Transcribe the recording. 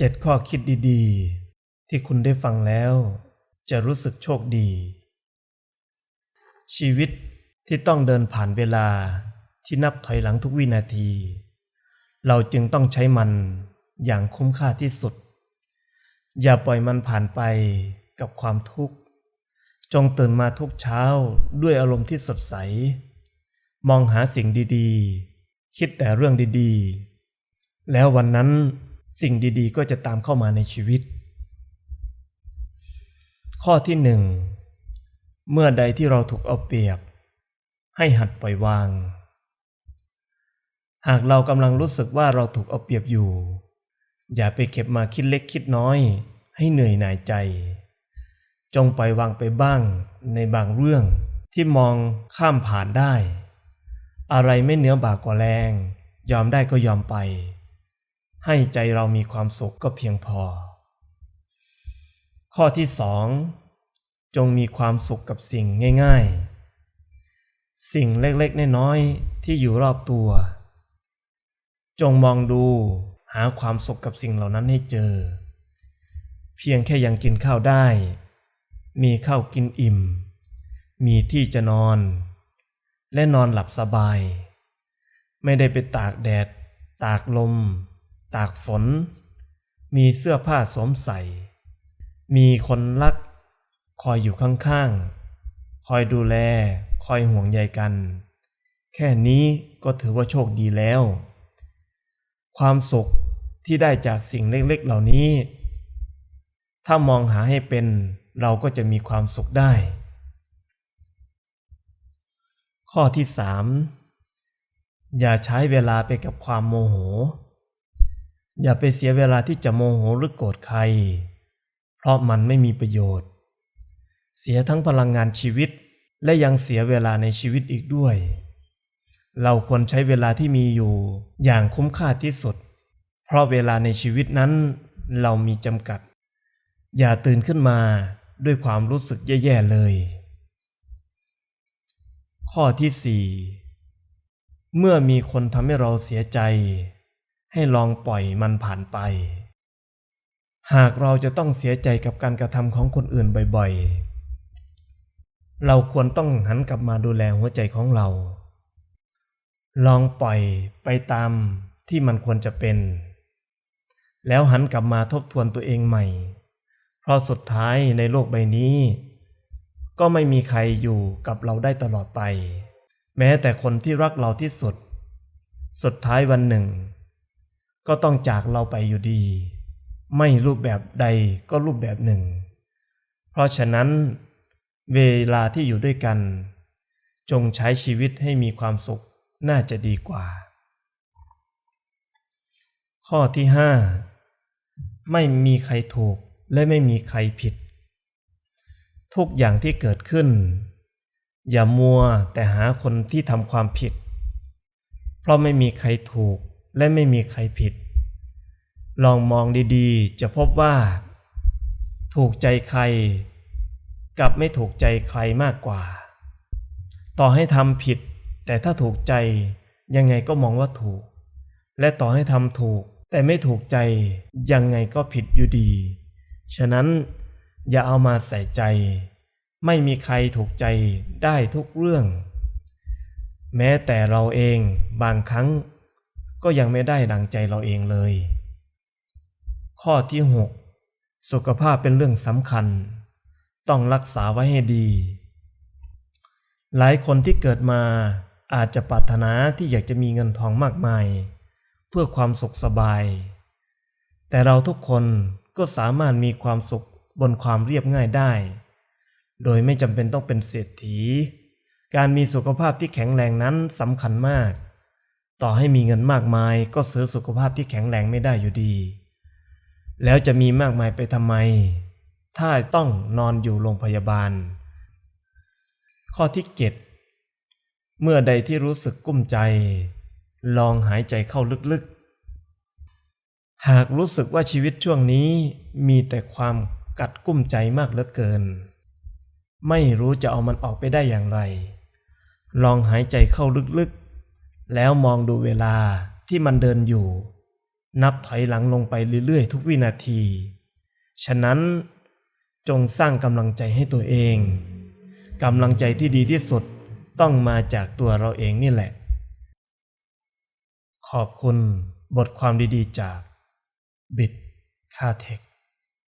เจ็ดข้อคิดดีๆ ที่คุณได้ฟังแล้ว จะรู้สึกโชคดี ชีวิตที่ต้องเดินผ่านเวลาที่นับถอยหลังทุกวินาที เราจึงต้องใช้มันอย่างคุ้มค่าที่สุด อย่าปล่อยมันผ่านไปกับความทุกข์ จงตื่นมาทุกเช้าด้วยอารมณ์ที่สดใส มองหาสิ่งดีๆ คิดแต่เรื่องดีๆ แล้ววันนั้น สิ่งดีๆ ก็จะตามเข้ามาในชีวิต ข้อที่หนึ่งเมื่อใดที่เราถูกเอาเปรียบ ให้หัดปล่อยวาง หากเรากำลังรู้สึกว่าเราถูกเอาเปรียบอยู่ อย่าไปเก็บมาคิดเล็กคิดน้อย ให้เหนื่อยหน่ายใจ จงปล่อยวางไปบ้างในบางเรื่องที่มองข้ามผ่านได้ อะไรไม่เหนือบากกว่าแรง ยอมได้ก็ยอมไป ให้ใจเรามีความสุขก็เพียงพอ ข้อที่สองจงมีความสุขกับสิ่งง่าย ๆ สิ่งเล็กๆ น้อยๆ ที่อยู่รอบตัว จงมองดูหาความสุขกับสิ่งเหล่านั้นให้เจอ เพียงแค่ยังกินข้าวได้ มีข้าวกินอิ่ม มีที่จะนอน และนอนหลับสบาย ไม่ได้ไปตากแดด ตากลม ตากฝน มีเสื้อผ้าสวมใส่ มีคนรัก คอยอยู่ข้างๆ คอยดูแล คอยห่วงใยกัน แค่นี้ก็ถือว่าโชคดีแล้ว ความสุขที่ได้จากสิ่งเล็กๆเหล่านี้ ถ้ามองหาให้เป็นเราก็จะมีความสุขได้ ข้อที่สามอย่าใช้เวลาไปกับความโมโห อย่าไปเสียเวลาที่จะโมโหหรือโกรธใคร เพราะมันไม่มีประโยชน์ เสียทั้งพลังงานชีวิต และยังเสียเวลาในชีวิตอีกด้วย เราควรใช้เวลาที่มีอยู่อย่างคุ้มค่าที่สุด เพราะเวลาในชีวิตนั้นเรามีจำกัด อย่าตื่นขึ้นมาด้วยความรู้สึกแย่ๆเลย ข้อที่สี่เมื่อมีคนทำให้เราเสียใจ ให้ลองปล่อยมันผ่านไป หากเราจะต้องเสียใจกับการกระทำของคนอื่นบ่อยๆ เราควรต้องหันกลับมาดูแลหัวใจของเรา ลองปล่อยไปตามที่มันควรจะเป็น แล้วหันกลับมาทบทวนตัวเองใหม่ เพราะสุดท้ายในโลกใบนี้ ก็ไม่มีใครอยู่กับเราได้ตลอดไป แม้แต่คนที่รักเราที่สุด สุดท้ายวันหนึ่ง ก็ต้องจากเราไปอยู่ดี ไม่รูปแบบใดก็รูปแบบหนึ่ง เพราะฉะนั้น เวลาที่อยู่ด้วยกัน จงใช้ชีวิตให้มีความสุขน่าจะดีกว่า ข้อที่ห้าไม่มีใครถูกและไม่มีใครผิด ทุกอย่างที่เกิดขึ้น อย่ามัวแต่หาคนที่ทำความผิด เพราะไม่มีใครถูก และไม่มีใครผิด ลองมองดีๆ จะพบว่า ถูกใจใคร กับไม่ถูกใจใครมากกว่า ต่อให้ทำผิด แต่ถ้าถูกใจยังไงก็มองว่าถูก และต่อให้ทำถูก แต่ไม่ถูกใจยังไงก็ผิดอยู่ดี ฉะนั้นอย่าเอามาใส่ใจ ไม่มีใครถูกใจได้ทุกเรื่อง แม้แต่เราเองบางครั้ง ก็ยังไม่ได้ดังใจเราเองเลย ข้อที่ 6 สุขภาพเป็นเรื่องสำคัญ ต้องรักษาไว้ให้ดี หลายคนที่เกิดมาอาจจะปรารถนาที่อยากจะมีเงินทองมากมาย เพื่อความสุขสบาย แต่เราทุกคนก็สามารถมีความสุขบนความเรียบง่ายได้ โดยไม่จำเป็นต้องเป็นเศรษฐี การมีสุขภาพที่แข็งแรงนั้นสำคัญมาก ต่อให้มีเงินมากมายก็ซื้อสุขภาพที่แข็งแรงไม่ได้อยู่ดี แล้วจะมีมากมายไปทำไม ถ้าต้องนอนอยู่โรงพยาบาล ข้อที่เจ็ดเมื่อใดที่รู้สึกกุ้มใจ ลองหายใจเข้าลึกๆ หากรู้สึกว่าชีวิตช่วงนี้มีแต่ความกัดกุ้มใจมากเหลือเกิน ไม่รู้จะเอามันออกไปได้อย่างไร ลองหายใจเข้าลึกๆ แล้วมองดูเวลาที่มันเดินอยู่ นับถอยหลังลงไปเรื่อยๆ ทุกวินาที ฉะนั้นจงสร้างกำลังใจให้ตัวเองกำลังใจที่ดีที่สุดต้องมาจากตัวเราเองนี่แหละ ขอบคุณบทความดีๆจากบิดค่าเทค